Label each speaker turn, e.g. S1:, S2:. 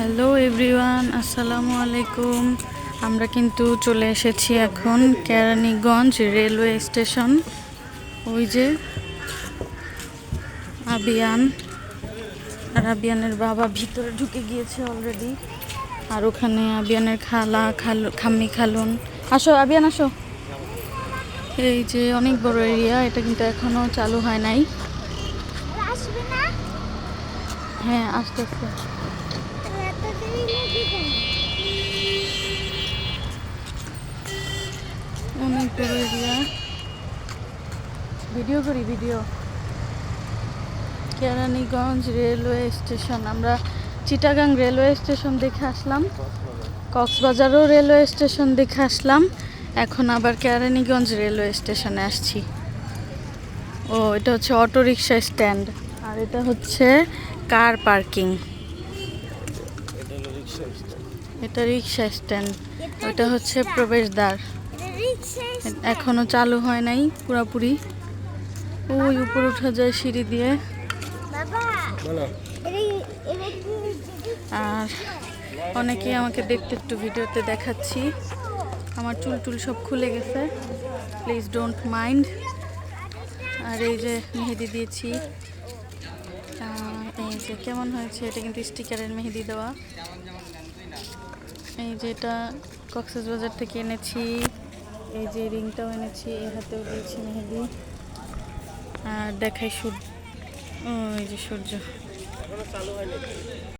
S1: Hello everyone আসসালামু আলাইকুম। আমরা কিন্তু চলে এসেছি এখন কেরানীগঞ্জ রেলওয়ে স্টেশন। ওই যে আবিয়ান। আর আবিয়ানের বাবা ভিতরে ঢুকে গিয়েছে অলরেডি আর ওখানে আবিয়ানের খালা খাল খাম্মি খালুন। আসো আবিয়ান আসো। এই যে অনেক বড় এরিয়া এটা কিন্তু এখনও চালু হয় নাই। হ্যাঁ আস্তে আস্তে অনেক ভিডিও করি, ভিডিও। Keraniganj railway station. আমরা চিটাগাং রেলওয়ে স্টেশন দেখে আসলাম। কক্সবাজারও রেলওয়ে স্টেশন দেখে আসলাম। এখন আবার কেরানীগঞ্জ রেলওয়ে স্টেশনে আসছি। ও, এটা হচ্ছে অটো রিক্সা স্ট্যান্ড। আর এটা হচ্ছে কার পার্কিং। এটা রিক্সা স্ট্যান্ড। ওটা হচ্ছে প্রবেশদ্বার। এখনও চালু হয় নাই পুরোপুরি। ওই উপর উঠা যায় সিঁড়ি দিয়ে।
S2: এটা এটা
S1: আর অনেকেই আমাকে দেখতে একটু ভিডিওতে দেখাচ্ছি। আমার চুল টুল সব খুলে গেছে। প্লিজ ডোন্ট মাইন্ড আর এই যে মেহেদি দিয়েছি। এই যে কেমন হয়েছে? এটা কিন্তু স্টিকারের মেহেদি দেওয়া। এই যে এটা কক্সেস বাজার থেকে এনেছি। এই যে রিংটাও এনেছি, এই হাতেও দিয়েছি মেহেদি। আর দেখাই সূর্য। এই যে সূর্য।